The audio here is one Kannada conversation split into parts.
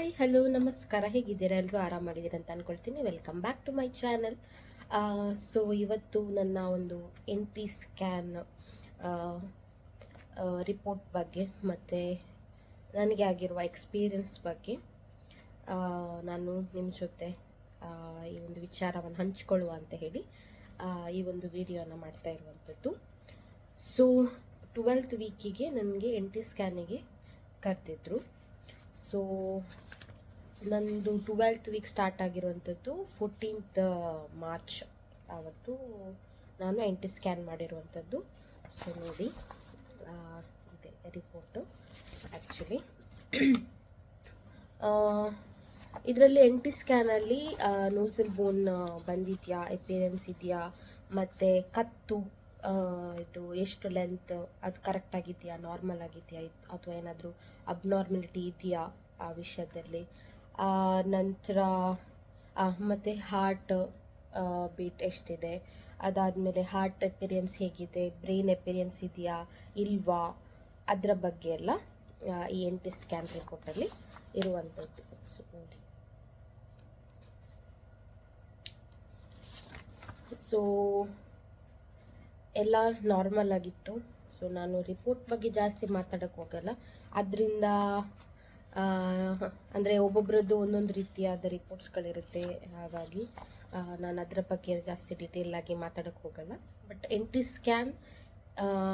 ಹಾಯ್ ಹಲೋ ನಮಸ್ಕಾರ. ಹೇಗಿದ್ದೀರಾ? ಎಲ್ಲರೂ ಆರಾಮಾಗಿದ್ದೀರಾ ಅಂತ ಅಂದ್ಕೊಳ್ತೀನಿ welcome back to my channel so ಇವತ್ತು ನನ್ನ ಒಂದು ಎನ್ ಟಿ ಸ್ಕ್ಯಾನ್ ರಿಪೋರ್ಟ್ ಬಗ್ಗೆ ಮತ್ತು ನನಗೆ ಆಗಿರುವ ಎಕ್ಸ್ಪೀರಿಯನ್ಸ್ ಬಗ್ಗೆ ನಾನು ನಿಮ್ಮ ಜೊತೆ ಈ ಒಂದು ವಿಚಾರವನ್ನು ಹಂಚಿಕೊಳ್ಳುವ ಅಂತ ಹೇಳಿ ಈ ಒಂದು ವಿಡಿಯೋನ ಮಾಡ್ತಾ ಇರುವಂಥದ್ದು. ಸೊ ಟ್ವೆಲ್ತ್ ವೀಕಿಗೆ ನನಗೆ ಎನ್ ಟಿ ಸ್ಕ್ಯಾನಿಗೆ ಕರೆದಿದ್ರು. ಸೊ ನಂದು ಟ್ವೆಲ್ತ್ ವೀಕ್ ಸ್ಟಾರ್ಟ್ ಆಗಿರುವಂಥದ್ದು ಫೋರ್ಟೀನ್ತ್ ಮಾರ್ಚ್ ಆವತ್ತು ನಾನು ಎಂಟಿ ಸ್ಕ್ಯಾನ್ ಮಾಡಿರುವಂಥದ್ದು. ಸೊ ನೋಡಿ ಇದೆ ರಿಪೋರ್ಟು ಆ್ಯಕ್ಚುಲಿ ಇದರಲ್ಲಿ ಎಂಟಿ ಸ್ಕ್ಯಾನಲ್ಲಿ ನೋಸಲ್ ಬೋನ್ ಬಂದಿದೆಯಾ ಎಪಿಯರೆನ್ಸ್ ಇದೆಯಾ, ಮತ್ತು ಕತ್ತು ಇದು ಎಷ್ಟು ಲೆಂತ್ ಅದು ಕರೆಕ್ಟ್ ಆಗಿದೆಯಾ ನಾರ್ಮಲ್ ಆಗಿದೆಯಾ ಅಥವಾ ಏನಾದರೂ ಅಬ್ನಾರ್ಮಲಿಟಿ ಇದೆಯಾ ಆ ವಿಷಯದಲ್ಲಿ? ನಂತರ ಮತ್ತು ಹಾರ್ಟ್ ಬೀಟ್ ಎಷ್ಟಿದೆ? ಅದಾದಮೇಲೆ ಹಾರ್ಟ್ ಎಪಿರಿಯನ್ಸ್ ಹೇಗಿದೆ? ಬ್ರೈನ್ ಎಪಿರಿಯನ್ಸ್ ಇದೆಯಾ? ಇಲ್ವಾ? ಅದರ ಬಗ್ಗೆ ಎಲ್ಲ ಈ ಎನ್ ಟಿ ಸ್ಕ್ಯಾನ್ ರಿಪೋರ್ಟಲ್ಲಿ ಇರುವಂಥದ್ದು ಸೊ, ನೋಡಿ. ಸೊ ಎಲ್ಲ ನಾರ್ಮಲ್ ಆಗಿತ್ತು. ಸೊ ನಾನು ರಿಪೋರ್ಟ್ ಬಗ್ಗೆ ಜಾಸ್ತಿ ಮಾತಾಡೋಕ್ಕೆ ಹೋಗಲ್ಲ. ಅದರಿಂದ ಅಂದರೆ ಒಬ್ಬೊಬ್ಬರದ್ದು ಒಂದೊಂದು ರೀತಿಯಾದ ರಿಪೋರ್ಟ್ಸ್ಗಳಿರುತ್ತೆ ಹಾಗಾಗಿ ನಾನು ಅದರ ಬಗ್ಗೆ ಜಾಸ್ತಿ ಡೀಟೇಲ್ ಆಗಿ ಮಾತಾಡೋಕ್ಕೆ ಹೋಗಲ್ಲ. ಬಟ್ ಎನ್ ಟಿ ಸ್ಕ್ಯಾನ್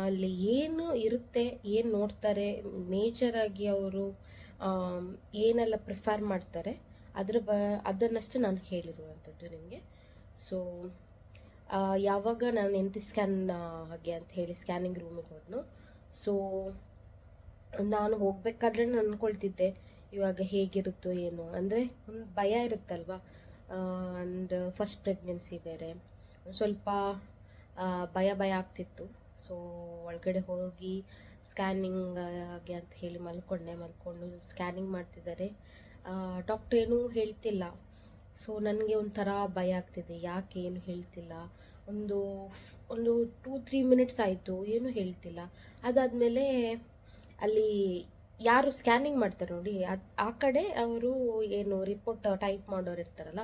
ಅಲ್ಲಿ ಏನು ಇರುತ್ತೆ, ಏನು ನೋಡ್ತಾರೆ ಮೇಜರಾಗಿ ಅವರು ಏನೆಲ್ಲ ಪ್ರಿಫರ್ ಮಾಡ್ತಾರೆ, ಅದ್ರ ಬ, ಅದನ್ನಷ್ಟು ನಾನು ಹೇಳಿರುವಂಥದ್ದು ನಿಮಗೆ. ಸೊ ಯಾವಾಗ ನಾನು ಎನ್ ಸ್ಕ್ಯಾನ್ ಹಾಗೆ ಅಂತ ಹೇಳಿ ಸ್ಕ್ಯಾನಿಂಗ್ ರೂಮಿಗೆ ಹೋದ್ನು ಸೊ ನಾನು ಹೋಗಬೇಕಾದ್ರೆ ನಾನು ಅಂದ್ಕೊಳ್ತಿದ್ದೆ ಇವಾಗ ಹೇಗಿರುತ್ತೋ ಏನು. ಅಂದರೆ ಒಂದು ಭಯ ಇರುತ್ತಲ್ವ? ಆ್ಯಂಡ್ ಫಸ್ಟ್ ಪ್ರೆಗ್ನೆನ್ಸಿ ಬೇರೆ. ಸ್ವಲ್ಪ ಭಯ ಭಯ ಆಗ್ತಿತ್ತು. ಸೊ ಒಳಗಡೆ ಹೋಗಿ ಸ್ಕ್ಯಾನಿಂಗ್ ಆಗಿ ಅಂತ ಹೇಳಿ ಮಲ್ಕೊಂಡೆ, ಮಲ್ಕೊಂಡು ಸ್ಕ್ಯಾನಿಂಗ್ ಮಾಡ್ತಿದ್ದಾರೆ. ಡಾಕ್ಟ್ರ್ ಏನೂ ಹೇಳ್ತಿಲ್ಲ. ಸೊ ನನಗೆ ಒಂಥರ ಭಯ ಆಗ್ತಿದೆ. ಯಾಕೆ ಏನು ಹೇಳ್ತಿಲ್ಲ? ಒಂದು ಒಂದು ಟೂ ತ್ರೀ ಮಿನಿಟ್ಸ್ ಆಯಿತು. ಏನೂ ಹೇಳ್ತಿಲ್ಲ. ಅದಾದಮೇಲೆ ಅಲ್ಲಿ ಯಾರು ಸ್ಕ್ಯಾನಿಂಗ್ ಮಾಡ್ತಾರೆ ನೋಡಿ ಆ ಕಡೆ ಅವರು ಏನು ರಿಪೋರ್ಟ್ ಟೈಪ್ ಮಾಡೋರು ಇರ್ತಾರಲ್ಲ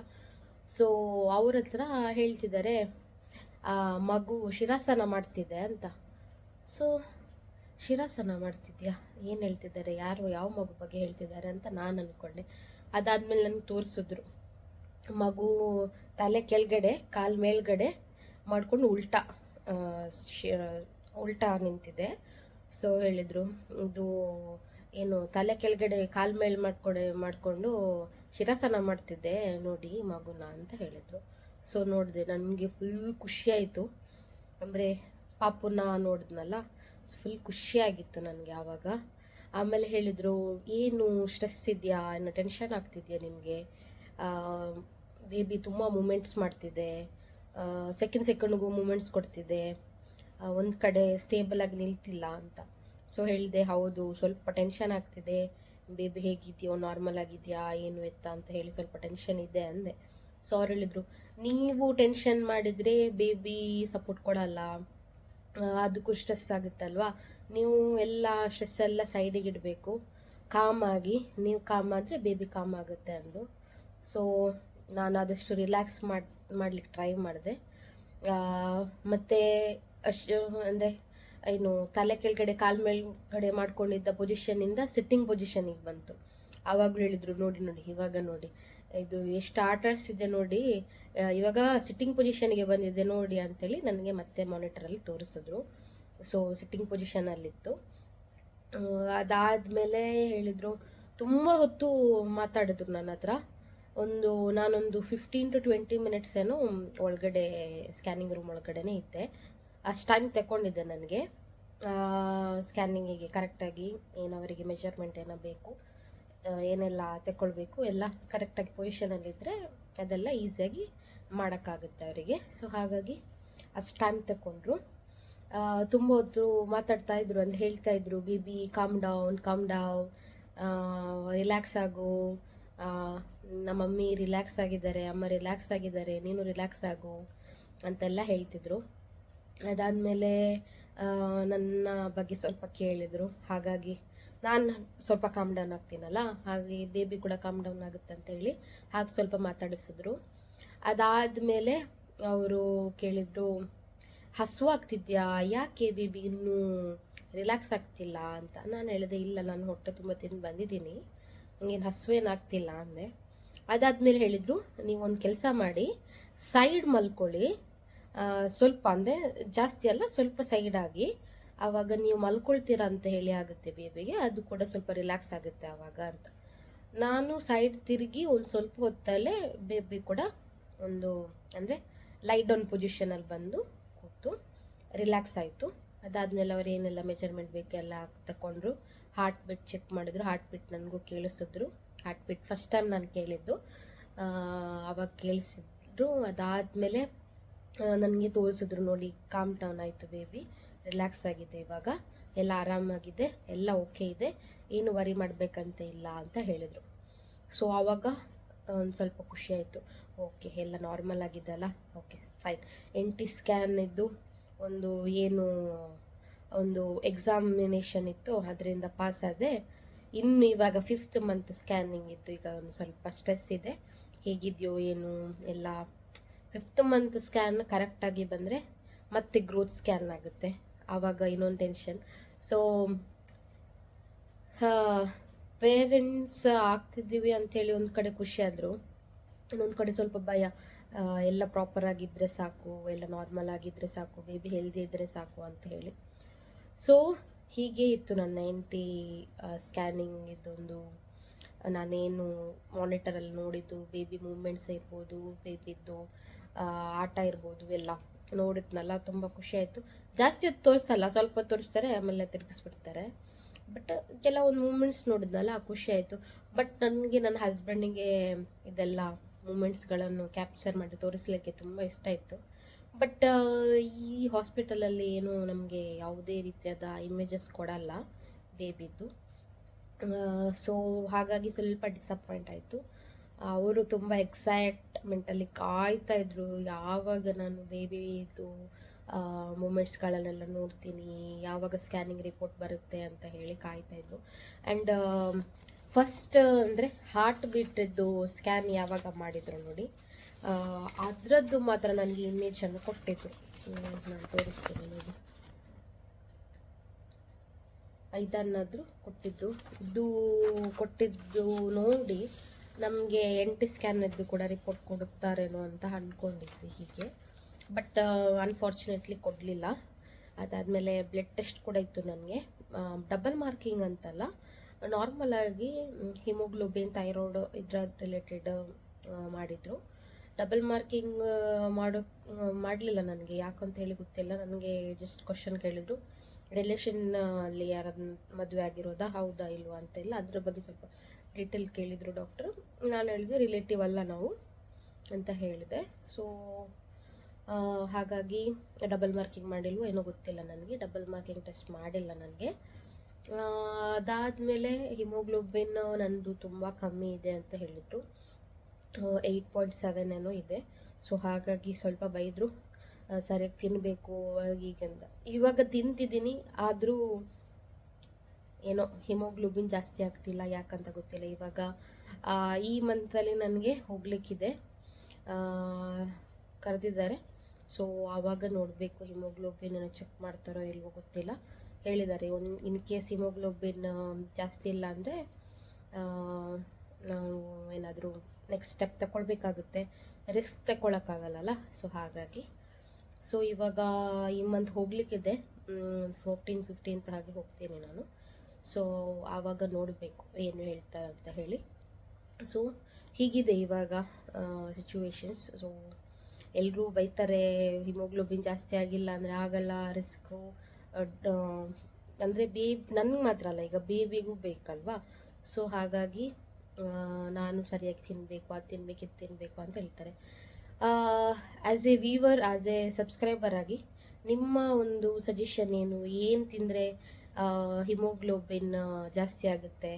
ಸೊ ಅವ್ರ ಹತ್ರ ಹೇಳ್ತಿದ್ದಾರೆ ಮಗು ಶಿರಾಸನ ಮಾಡ್ತಿದೆ ಅಂತ. ಸೊ ಶಿರಾಸನ ಮಾಡ್ತಿದ್ಯಾ? ಏನು ಹೇಳ್ತಿದ್ದಾರೆ? ಯಾರು, ಯಾವ ಮಗು ಬಗ್ಗೆ ಹೇಳ್ತಿದ್ದಾರೆ ಅಂತ ನಾನು ಅಂದ್ಕೊಂಡೆ ಅದಾದಮೇಲೆ ನನಗೆ ತೋರಿಸಿದ್ರು. ಮಗು ತಲೆ ಕೆಳಗಡೆ, ಕಾಲು ಮೇಲ್ಗಡೆ ಮಾಡಿಕೊಂಡು ಉಲ್ಟಾ ಶಿ- ಉಲ್ಟಾ ನಿಂತಿದೆ. ಸೊ ಹೇಳಿದರು, ಇದು ಏನು ತಲೆ ಕೆಳಗಡೆ ಕಾಲು ಮೇಲ್ ಮಾಡ್ಕೊಡೆ, ಮಾಡಿಕೊಂಡು ಶಿರಾಸನ ಮಾಡ್ತಿದ್ದೆ ನೋಡಿ ಮಗುನ ಅಂತ ಹೇಳಿದರು. ಸೊ ನೋಡಿದೆ ನನಗೆ ಫುಲ್ ಖುಷಿಯಾಯಿತು ಅಂದರೆ ಪಾಪುನ ನೋಡಿದ್ನಲ್ಲ ಫುಲ್ ಖುಷಿಯಾಗಿತ್ತು ನನಗೆ ಆವಾಗ. ಆಮೇಲೆ ಹೇಳಿದರು, ಏನು ಸ್ಟ್ರೆಸ್ ಇದೆಯಾ? ಏನು ಟೆನ್ಷನ್ ಆಗ್ತಿದೆಯಾ ನಿಮಗೆ? ಬೇಬಿ ತುಂಬ ಮೂಮೆಂಟ್ಸ್ ಮಾಡ್ತಿದೆ. ಸೆಕೆಂಡ್ ಸೆಕೆಂಡ್ಗೂ ಮೂಮೆಂಟ್ಸ್ ಕೊಡ್ತಿದೆ. ಒಂದು ಕಡೆ ಸ್ಟೇಬಲ್ ಆಗಿ ನಿಲ್ತಿಲ್ಲ ಅಂತ. ಸೊ ಹೇಳಿದೆ, ಹೌದು, ಸ್ವಲ್ಪ ಟೆನ್ಷನ್ ಆಗ್ತಿದೆ. ಬೇಬಿ ಹೇಗಿದೆಯೋ ನಾರ್ಮಲ್ ಆಗಿದೆಯಾ, ಏನು ಎತ್ತ ಅಂತ ಹೇಳಿ ಸ್ವಲ್ಪ ಟೆನ್ಷನ್ ಇದೆ ಅಂದೆ. ಸೊ ಅವ್ರು ಹೇಳಿದರು, ನೀವು ಟೆನ್ಷನ್ ಮಾಡಿದರೆ ಬೇಬಿ ಸಪೋರ್ಟ್ ಕೊಡಲ್ಲ. ಅದಕ್ಕೂ ಸ್ಟ್ರೆಸ್ ಆಗುತ್ತಲ್ವಾ? ನೀವು ಎಲ್ಲ ಸ್ಟ್ರೆಸ್ ಎಲ್ಲ ಸೈಡಿಗೆ ಇಡಬೇಕು. ಕಾಮ್ ಆಗಿ, ನೀವು ಕಾಮ್ ಆದರೆ ಬೇಬಿ ಕಾಮ್ ಆಗುತ್ತೆ ಅಂದು ಸೊ ನಾನು ಆದಷ್ಟು ರಿಲ್ಯಾಕ್ಸ್ ಮಾಡಿ ಮಾಡ್ಲಿಕ್ಕೆ ಟ್ರೈ ಮಾಡಿದೆ. ಮತ್ತು ಅಷ್ಟು ಅಂದರೆ, ಏನು, ತಲೆ ಕೆಳಗಡೆ, ಕಾಲು ಮೇಲ್ಗಡೆ ಮಾಡ್ಕೊಂಡಿದ್ದ ಪೊಸಿಷನ್ನಿಂದ ಸಿಟ್ಟಿಂಗ್ ಪೊಸಿಷನಿಗೆ ಬಂತು. ಆವಾಗಲೂ ಹೇಳಿದರು, ನೋಡಿ ನೋಡಿ, ಇವಾಗ ನೋಡಿ. ಇದು ಎಷ್ಟು ಆಟರ್ಸ್ ಇದೆ ನೋಡಿ. ಇವಾಗ ಸಿಟ್ಟಿಂಗ್ ಪೊಸಿಷನ್ಗೆ ಬಂದಿದೆ ನೋಡಿ ಅಂಥೇಳಿ ನನಗೆ ಮತ್ತೆ ಮಾನಿಟರಲ್ಲಿ ತೋರಿಸಿದ್ರು. ಸೊ ಸಿಟ್ಟಿಂಗ್ ಪೊಸಿಷನಲ್ಲಿತ್ತು ಅದಾದಮೇಲೆ ಹೇಳಿದರು, ತುಂಬ ಹೊತ್ತು ಮಾತಾಡಿದ್ರು ನನ್ನ ಹತ್ರ. ಒಂದು, ನಾನೊಂದು ಫಿಫ್ಟೀನ್ ಟು ಟ್ವೆಂಟಿ ಮಿನಿಟ್ಸ್ ಏನೋ ಒಳಗಡೆ ಸ್ಕ್ಯಾನಿಂಗ್ ರೂಮ್ ಒಳಗಡೆನೇ ಇದ್ದೆ. ಅಷ್ಟು ಟೈಮ್ ತಗೊಂಡಿದ್ದೆ ನನಗೆ. ಸ್ಕ್ಯಾನಿಂಗಿಗೆ ಕರೆಕ್ಟಾಗಿ ಏನು ಅವರಿಗೆ ಮೆಜರ್ಮೆಂಟ್ ಏನೋ ಬೇಕು ಏನೆಲ್ಲ ತಗೊಳ್ಬೇಕು ಎಲ್ಲ ಕರೆಕ್ಟಾಗಿ ಪೊಸಿಷನಲ್ಲಿದ್ದರೆ ಅದೆಲ್ಲ ಈಸಿಯಾಗಿ ಮಾಡೋಕ್ಕಾಗುತ್ತೆ ಅವರಿಗೆ. ಸೊ ಹಾಗಾಗಿ ಅಷ್ಟು ಟೈಮ್ ತಗೊಂಡ್ರು ತುಂಬ ಹೊತ್ತು ಮಾತಾಡ್ತಾ ಇದ್ರು, ಅಂದರೆ ಹೇಳ್ತಾ ಇದ್ರು baby calm down calm down relax ಆಗು. ನಮ್ಮ ಮಮ್ಮಿ ರಿಲ್ಯಾಕ್ಸ್ ಆಗಿದ್ದಾರೆ, ಅಮ್ಮ ರಿಲ್ಯಾಕ್ಸ್ ಆಗಿದ್ದಾರೆ, ನೀನು ರಿಲ್ಯಾಕ್ಸ್ ಆಗು. ಅಂತೆಲ್ಲ ಹೇಳ್ತಿದ್ರು. ಅದಾದಮೇಲೆ ನನ್ನ ಬಗ್ಗೆ ಸ್ವಲ್ಪ ಕೇಳಿದರು. ಹಾಗಾಗಿ ನಾನು ಸ್ವಲ್ಪ ಕಾಮ್ ಡೌನ್ ಆಗ್ತೀನಲ್ಲ? ಹಾಗೆ ಬೇಬಿ ಕೂಡ ಕಾಮ್ ಡೌನ್ ಆಗುತ್ತೆ ಅಂತ ಹೇಳಿ ಹಾಗೆ ಸ್ವಲ್ಪ ಮಾತಾಡಿಸಿದ್ರು. ಅದಾದಮೇಲೆ ಅವರು ಕೇಳಿದರು, ಹಸು ಆಗ್ತಿದ್ಯಾ? ಯಾಕೆ ಬೇಬಿ ಇನ್ನೂ ರಿಲ್ಯಾಕ್ಸ್ ಆಗ್ತಿಲ್ಲ ಅಂತ? ನಾನು ಹೇಳಿದೆ, ಇಲ್ಲ, ನಾನು ಹೊಟ್ಟೆ ತುಂಬ ತಿಂದು ಬಂದಿದ್ದೀನಿ. ನನಗೇನು ಹಸುವೇನಾಗ್ತಿಲ್ಲ ಅಂದೆ. ಅದಾದಮೇಲೆ ಹೇಳಿದರು ನೀವೊಂದು ಕೆಲಸ ಮಾಡಿ ಸೈಡ್ ಮಲ್ಕೊಳ್ಳಿ. ಸ್ವಲ್ಪ ಅಂದರೆ ಜಾಸ್ತಿ ಅಲ್ಲ, ಸ್ವಲ್ಪ ಸೈಡಾಗಿ ಆವಾಗ ನೀವು ಮಲ್ಕೊಳ್ತೀರಾ ಅಂತ ಹೇಳಿ ಆಗುತ್ತೆ ಬೇಬಿಗೆ, ಅದು ಕೂಡ ಸ್ವಲ್ಪ ರಿಲ್ಯಾಕ್ಸ್ ಆಗುತ್ತೆ ಆವಾಗ ಅಂತ. ನಾನು ಸೈಡ್ ತಿರುಗಿ ಒಂದು ಸ್ವಲ್ಪ ಹೊತ್ತಲ್ಲೇ ಬೇಬಿ ಕೂಡ ಒಂದು ಅಂದರೆ ಲೈಟ್ ಡೌನ್ ಪೊಸಿಷನಲ್ಲಿ ಬಂದು ಕೂತು ರಿಲ್ಯಾಕ್ಸ್ ಆಯಿತು. ಅದಾದಮೇಲೆ ಅವ್ರು ಏನೆಲ್ಲ ಮೆಜರ್ಮೆಂಟ್ ಬೇಕೆಲ್ಲ ತಗೊಂಡ್ರು ಹಾರ್ಟ್ ಬಿಟ್ ಚೆಕ್ ಮಾಡಿದ್ರು ಹಾರ್ಟ್ ಬಿಟ್ ನನಗೂ ಕೇಳಿಸಿದ್ರು. ಹಾರ್ಟ್ ಬಿಟ್ ಫಸ್ಟ್ ಟೈಮ್ ನಾನು ಕೇಳಿದ್ದು. ಅವಾಗ ಕೇಳಿಸಿದ್ರು. ಅದಾದಮೇಲೆ ನನಗೆ ತೋರಿಸಿದ್ರು ನೋಡಿ ಕಾಮ್ ಡೌನ್ ಆಯಿತು ಬೇಬಿ ರಿಲ್ಯಾಕ್ಸ್ ಆಗಿದೆ ಇವಾಗ. ಎಲ್ಲ ಆರಾಮಾಗಿದೆ, ಎಲ್ಲ ಓಕೆ ಇದೆ. ಏನು ವರಿ ಮಾಡಬೇಕಂತ ಇಲ್ಲ ಅಂತ ಹೇಳಿದರು. ಸೊ ಆವಾಗ ಒಂದು ಸ್ವಲ್ಪ ಖುಷಿ ಆಯಿತು. ಓಕೆ ಎಲ್ಲ ನಾರ್ಮಲ್ ಆಗಿದೆಲ್ಲ okay fine N T scan ಇದ್ದು ಒಂದು ಏನು, ಒಂದು ಎಕ್ಸಾಮಿನೇಷನ್ ಇತ್ತು, ಅದರಿಂದ ಪಾಸ್ ಆದೆ. ಇನ್ನು ಇವಾಗ ಫಿಫ್ತ್ ಮಂತ್ ಸ್ಕ್ಯಾನಿಂಗ್ ಇತ್ತು, ಈಗ ಒಂದು ಸ್ವಲ್ಪ ಸ್ಟ್ರೆಸ್ ಇದೆ. ಹೇಗಿದೆಯೋ, ಏನು, ಎಲ್ಲ ಫಿಫ್ತ್ ಮಂತ್ ಸ್ಕ್ಯಾನ್ ಕರೆಕ್ಟಾಗಿ ಬಂದರೆ ಮತ್ತೆ ಗ್ರೋತ್ ಸ್ಕ್ಯಾನ್ ಆಗುತ್ತೆ. ಆವಾಗ ಇನ್ನೊಂದು ಟೆನ್ಷನ್ ಸೊ ಪೇರೆಂಟ್ಸ್ ಆಗ್ತಿದ್ದೀವಿ ಅಂಥೇಳಿ ಒಂದು ಕಡೆ ಖುಷಿ ಇನ್ನೊಂದು ಕಡೆ ಸ್ವಲ್ಪ ಭಯ. ಎಲ್ಲ ಪ್ರಾಪರ್ ಆಗಿದ್ದರೆ ಸಾಕು, ಎಲ್ಲ ನಾರ್ಮಲ್ ಆಗಿದ್ದರೆ ಸಾಕು ಬೇಬಿ ಹೆಲ್ದಿ ಇದ್ದರೆ ಸಾಕು ಅಂತ ಹೇಳಿ. ಸೊ ಹೀಗೆ ಇತ್ತು ನನ್ನ ನೈಂಟಿ ಟಿ ಸ್ಕ್ಯಾನಿಂಗ್ ಇದೊಂದು. ನಾನೇನು ಮಾನಿಟರಲ್ಲಿ ನೋಡಿದ್ದು ಬೇಬಿ ಮೂಮೆಂಟ್ಸ್ ಇರ್ಬೋದು ಬೇಬಿದ್ದು ಆಟ ಇರ್ಬೋದು ಎಲ್ಲ ನೋಡಿದ್ನಲ್ಲ, ತುಂಬ ಖುಷಿ ಆಯಿತು. ಜಾಸ್ತಿ ಹೊತ್ತು ತೋರಿಸಲ್ಲ, ಸ್ವಲ್ಪ ತೋರಿಸ್ತಾರೆ ಆಮೇಲೆ ತಿರುಗಿಸ್ಬಿಡ್ತಾರೆ. ಬಟ್ ಕೆಲವೊಂದು ಮೂಮೆಂಟ್ಸ್ ನೋಡಿದ್ನಲ್ಲ ಖುಷಿ ಆಯಿತು. ಬಟ್ ನನಗೆ, ನನ್ನ ಹಸ್ಬೆಂಡಿಗೆ ಇದೆಲ್ಲ ಮೂಮೆಂಟ್ಸ್ಗಳನ್ನು ಕ್ಯಾಪ್ಚರ್ ಮಾಡಿ ತೋರಿಸ್ಲಿಕ್ಕೆ ತುಂಬ ಇಷ್ಟ ಇತ್ತು ಬಟ್ ಈ ಹಾಸ್ಪಿಟಲಲ್ಲಿ ಏನು ನಮಗೆ ಯಾವುದೇ ರೀತಿಯಾದ ಇಮೇಜಸ್ ಕೊಡಲ್ಲ ಬೇಬಿದ್ದು ಸೊ ಹಾಗಾಗಿ ಸ್ವಲ್ಪ ಡಿಸಪಾಯಿಂಟ್ ಆಯಿತು. ಅವರು ತುಂಬ ಎಕ್ಸೈಟ್ಮೆಂಟಲ್ಲಿ ಕಾಯ್ತಾ ಇದ್ದರು ಯಾವಾಗ ನಾನು ಬೇಬಿದು ಮೂಮೆಂಟ್ಸ್ಗಳನ್ನೆಲ್ಲ ನೋಡ್ತೀನಿ, ಯಾವಾಗ ಸ್ಕ್ಯಾನಿಂಗ್ ರಿಪೋರ್ಟ್ ಬರುತ್ತೆ ಅಂತ ಹೇಳಿ ಕಾಯ್ತಾ ಇದ್ದರು ಆ್ಯಂಡ್ ಫಸ್ಟ್ ಅಂದರೆ ಹಾರ್ಟ್ ಬೀಟ್ರದ್ದು ಸ್ಕ್ಯಾನ್ ಯಾವಾಗ ಮಾಡಿದ್ರು ನೋಡಿ ಅದರದ್ದು ಮಾತ್ರ ನನಗೆ ಇಮೇಜನ್ನು ಕೊಟ್ಟಿದ್ರು. ನಾನು ತೋರಿಸ್ತೀನಿ ನೋಡಿ. ಇದನ್ನಾದರೂ ಕೊಟ್ಟಿದ್ರು. ಇದು ಕೊಟ್ಟಿದ್ದು ನೋಡಿ ನಮಗೆ ಎನ್ ಟಿ ಸ್ಕ್ಯಾನದ್ದು ಕೂಡ ರಿಪೋರ್ಟ್ ಕೊಡುತ್ತಾರೇನೋ ಅಂತ ಅಂದ್ಕೊಂಡಿದ್ವಿ ಹೀಗೆ. ಬಟ್ ಅನ್ಫಾರ್ಚುನೇಟ್ಲಿ ಕೊಡಲಿಲ್ಲ. ಅದಾದಮೇಲೆ ಬ್ಲಡ್ ಟೆಸ್ಟ್ ಕೂಡ ಇತ್ತು ನನಗೆ. ಡಬಲ್ ಮಾರ್ಕಿಂಗ್ ಅಂತಲ್ಲ. ನಾರ್ಮಲ್ ಆಗಿ ಹಿಮೋಗ್ಲೋಬಿನ್ ಥೈರಾಯ್ಡ್ ಇದ್ರ ರಿಲೇಟೆಡ್ ಮಾಡಿದರು. ಡಬಲ್ ಮಾರ್ಕಿಂಗ್ ಮಾಡೋ ಮಾಡಲಿಲ್ಲ ನನಗೆ. ಯಾಕಂತ ಹೇಳಿ ಗೊತ್ತಿಲ್ಲ. ನನಗೆ ಜಸ್ಟ್ ಕ್ವಶನ್ ಕೇಳಿದರು. ರಿಲೇಷನ್ ಅಲ್ಲಿ ಯಾರನ್ನ ಮದುವೆ ಆಗಿರೋದಾ, ಹೌದಾ, ಇಲ್ವಾ ಅಂತೆಲ್ಲ. ಅದ್ರ ಬಗ್ಗೆ ಸ್ವಲ್ಪ ಡೀಟೇಲ್ ಕೇಳಿದರು ಡಾಕ್ಟ್ರು ನಾನು ಹೇಳಿದೆ ರಿಲೇಟಿವ್ ಅಲ್ಲ ನಾವು ಅಂತ ಹೇಳಿದೆ. ಸೊ ಹಾಗಾಗಿ ಡಬಲ್ ಮಾರ್ಕಿಂಗ್ ಮಾಡಿಲ್ವೋ ಏನೋ ಗೊತ್ತಿಲ್ಲ ನನಗೆ. ಡಬಲ್ ಮಾರ್ಕಿಂಗ್ ಟೆಸ್ಟ್ ಮಾಡಿಲ್ಲ ನನಗೆ. ಅದಾದಮೇಲೆ ಹಿಮೋಗ್ಲೋಬಿನ್ ನನ್ನದು ತುಂಬ ಕಮ್ಮಿ ಇದೆ ಅಂತ ಹೇಳಿದರು. ಏಯ್ಟ್ ಪಾಯಿಂಟ್ ಸೆವೆನ್ ಏನೋ ಇದೆ. ಸೊ ಹಾಗಾಗಿ ಸ್ವಲ್ಪ ಬೈದರು. ಸರಿಯಾಗಿ ತಿನ್ನಬೇಕು ಈಗಿಂದ ಇವಾಗ ತಿಂತಿದ್ದೀನಿ, ಆದರೂ ಏನೋ ಹಿಮೋಗ್ಲೋಬಿನ್ ಜಾಸ್ತಿ ಆಗ್ತಿಲ್ಲ ಯಾಕಂತ ಗೊತ್ತಿಲ್ಲ. ಇವಾಗ ಈ ಮಂತಲ್ಲಿ ನನಗೆ ಹೋಗ್ಲಿಕ್ಕಿದೆ. ಕರೆದಿದ್ದಾರೆ. ಸೊ ಆವಾಗ ನೋಡಬೇಕು ಹಿಮೋಗ್ಲೋಬಿನ್ ಚೆಕ್ ಮಾಡ್ತಾರೋ ಇಲ್ವೋ ಗೊತ್ತಿಲ್ಲ. ಹೇಳಿದ್ದಾರೆ ಒನ್ ಇನ್ ಕೇಸ್ ಹಿಮೋಗ್ಲೋಬಿನ್ ಜಾಸ್ತಿ ಇಲ್ಲ ಅಂದರೆ ನಾವು ಏನಾದರೂ ನೆಕ್ಸ್ಟ್ ಸ್ಟೆಪ್ ತಗೊಳ್ಬೇಕಾಗುತ್ತೆ ರಿಸ್ಕ್ ತಗೊಳಕ್ಕಾಗಲ್ಲಲ್ಲ ಸೊ ಹಾಗಾಗಿ. ಸೊ ಇವಾಗ ಈ ಮಂತ್ ಹೋಗಲಿಕ್ಕಿದೆ. ಫೋರ್ಟೀನ್ ಫಿಫ್ಟೀನ್ತ್ ಹಾಗೆ ಹೋಗ್ತೀನಿ ನಾನು. ಸೊ ಆವಾಗ ನೋಡಬೇಕು ಏನು ಹೇಳ್ತಾರೆ ಅಂತ ಹೇಳಿ. ಸೊ ಹೀಗಿದೆ ಇವಾಗ ಸಿಚುವೇಶನ್ಸ್ ಸೊ ಎಲ್ಲರೂ ಬೈತಾರೆ ಹಿಮೋಗ್ಲೋಬಿನ್ ಜಾಸ್ತಿ ಆಗಿಲ್ಲ ಅಂದರೆ ಆಗಲ್ಲ ರಿಸ್ಕು ಅಂದರೆ ಬೇಬ್ ನನಗೆ ಮಾತ್ರ ಅಲ್ಲ, ಈಗ ಬೇಬಿಗೂ ಬೇಕಲ್ವಾ? ಸೊ ಹಾಗಾಗಿ ನಾನು ಸರಿಯಾಗಿ ತಿನ್ನಬೇಕು ಅದು ತಿನ್ನಬೇಕು ಇದು ತಿನ್ನಬೇಕು ಅಂತ ಹೇಳ್ತಾರೆ. As a viewer as a subscriber ಆಗಿ, ನಿಮ್ಮ ಒಂದು ಸಜೆಷನ್ ಏನು? ಏನು ತಿಂದರೆ ಹಿಮೋಗ್ಲೋಬಿನ್ ಜಾಸ್ತಿ ಆಗುತ್ತೆ.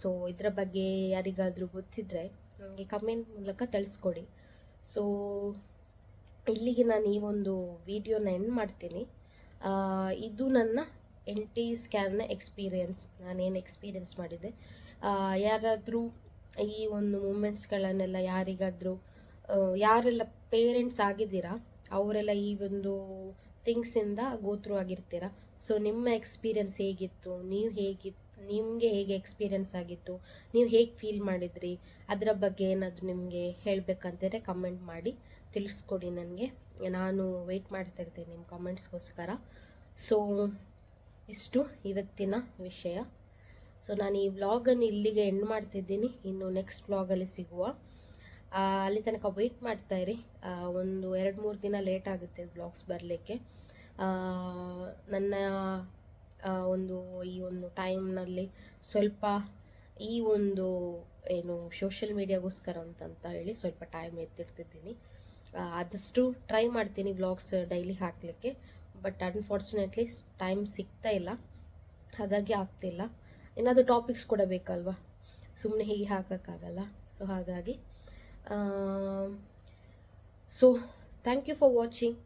ಸೊ ಇದರ ಬಗ್ಗೆ ಯಾರಿಗಾದರೂ ಗೊತ್ತಿದ್ದರೆ ನನಗೆ ಕಮೆಂಟ್ ಮೂಲಕ ತಿಳಿಸ್ಕೊಡಿ. ಸೊ ಇಲ್ಲಿಗೆ ನಾನು ಈ ಒಂದು ವಿಡಿಯೋನ ಎಂಡ್ ಮಾಡ್ತೀನಿ. ಇದು ನನ್ನ ಎನ್ ಟಿ ಸ್ಕ್ಯಾನ್ನ ಎಕ್ಸ್ಪೀರಿಯನ್ಸ್ ನಾನೇನು ಎಕ್ಸ್ಪೀರಿಯನ್ಸ್ ಮಾಡಿದ್ದೆ. ಯಾರಾದರೂ ಈ ಒಂದು ಮೂಮೆಂಟ್ಸ್ಗಳನ್ನೆಲ್ಲ ಯಾರಿಗಾದರೂ ಯಾರೆಲ್ಲ ಪೇರೆಂಟ್ಸ್ ಆಗಿದ್ದೀರಾ, ಅವರೆಲ್ಲ ಈ ಒಂದು ಥಿಂಗ್ಸಿಂದ ಗೋತ್ರು ಆಗಿರ್ತೀರ ಸೊ ನಿಮ್ಮ ಎಕ್ಸ್ಪೀರಿಯನ್ಸ್ ಹೇಗಿತ್ತು? ನೀವು ಹೇಗಿತ್ತು ನಿಮಗೆ ಹೇಗೆ ಎಕ್ಸ್ಪೀರಿಯನ್ಸ್ ಆಗಿತ್ತು? ನೀವು ಹೇಗೆ ಫೀಲ್ ಮಾಡಿದ್ರಿ? ಅದರ ಬಗ್ಗೆ ಏನಾದರೂ ನಿಮಗೆ ಹೇಳಬೇಕಂತಿದ್ರೆ ಕಮೆಂಟ್ ಮಾಡಿ. ತಿಳಿಸ್ಕೊಡಿ ನನಗೆ. ನಾನು ವೆಯ್ಟ್ ಮಾಡ್ತಾ ಇರ್ತೀನಿ ನಿಮ್ಮ ಕಮೆಂಟ್ಸ್ಗೋಸ್ಕರ ಸೊ ಇಷ್ಟು ಇವತ್ತಿನ ವಿಷಯ. ಸೊ ನಾನು ಈ ವ್ಲಾಗನ್ನು ಇಲ್ಲಿಗೆ ಎಂಡ್ ಮಾಡ್ತಿದ್ದೀನಿ. ಇನ್ನು ನೆಕ್ಸ್ಟ್ ವ್ಲಾಗಲ್ಲಿ ಸಿಗುವ. ಅಲ್ಲಿ ತನಕ ವೆಯ್ಟ್ ಮಾಡ್ತಾ ಇರಿ. ಒಂದು ಎರಡು ಮೂರು ದಿನ ಲೇಟ್ ಆಗುತ್ತೆ ವ್ಲಾಗ್ಸ್ ಬರಲಿಕ್ಕೆ. ನನ್ನ ಒಂದು ಈ ಒಂದು ಟೈಮ್ನಲ್ಲಿ ಸ್ವಲ್ಪ ಈ ಒಂದು ಏನು ಸೋಷಿಯಲ್ ಮೀಡಿಯಾಗೋಸ್ಕರ ಅಂತ ಹೇಳಿ ಸ್ವಲ್ಪ ಟೈಮ್ ಎತ್ತಿಡ್ತಿದ್ದೀನಿ. ಆದಷ್ಟು ಟ್ರೈ ಮಾಡ್ತೀನಿ ವ್ಲಾಗ್ಸ್ ಡೈಲಿ ಹಾಕಲಿಕ್ಕೆ ಬಟ್ ಅನ್ಫಾರ್ಚುನೇಟ್ಲಿ ಟೈಮ್ ಸಿಗ್ತಾ ಇಲ್ಲ. ಹಾಗಾಗಿ ಆಗ್ತಿಲ್ಲ. ಏನಾದರೂ ಟಾಪಿಕ್ಸ್ ಕೂಡ ಬೇಕಲ್ವಾ? ಸುಮ್ಮನೆ ಹೀಗೆ ಹಾಕೋಕ್ಕಾಗಲ್ಲ. ಸೊ ಹಾಗಾಗಿ so thank you for watching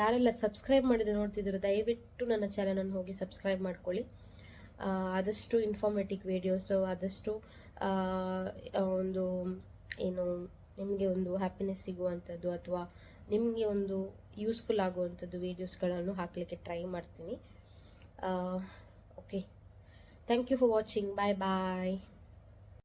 ಯಾರೆಲ್ಲ ಸಬ್ಸ್ಕ್ರೈಬ್ ಮಾಡಿದ್ರೆ ನೋಡ್ತಿದ್ರು ದಯವಿಟ್ಟು ನನ್ನ ಚಾನಲನ್ನು ಹೋಗಿ ಸಬ್ಸ್ಕ್ರೈಬ್ ಮಾಡ್ಕೊಳ್ಳಿ. ಆದಷ್ಟು ಇನ್ಫಾರ್ಮೇಟಿವ್ ವೀಡಿಯೋಸು ಆದಷ್ಟು ಒಂದು ಏನು, ನಿಮಗೆ ಒಂದು ಹ್ಯಾಪಿನೆಸ್ ಸಿಗುವಂಥದ್ದು ಅಥವಾ ನಿಮಗೆ ಒಂದು ಯೂಸ್ಫುಲ್ ಆಗುವಂಥದ್ದು ವೀಡಿಯೋಸ್ಗಳನ್ನು ಹಾಕಲಿಕ್ಕೆ ಟ್ರೈ ಮಾಡ್ತೀನಿ. Okay thank you for watching bye bye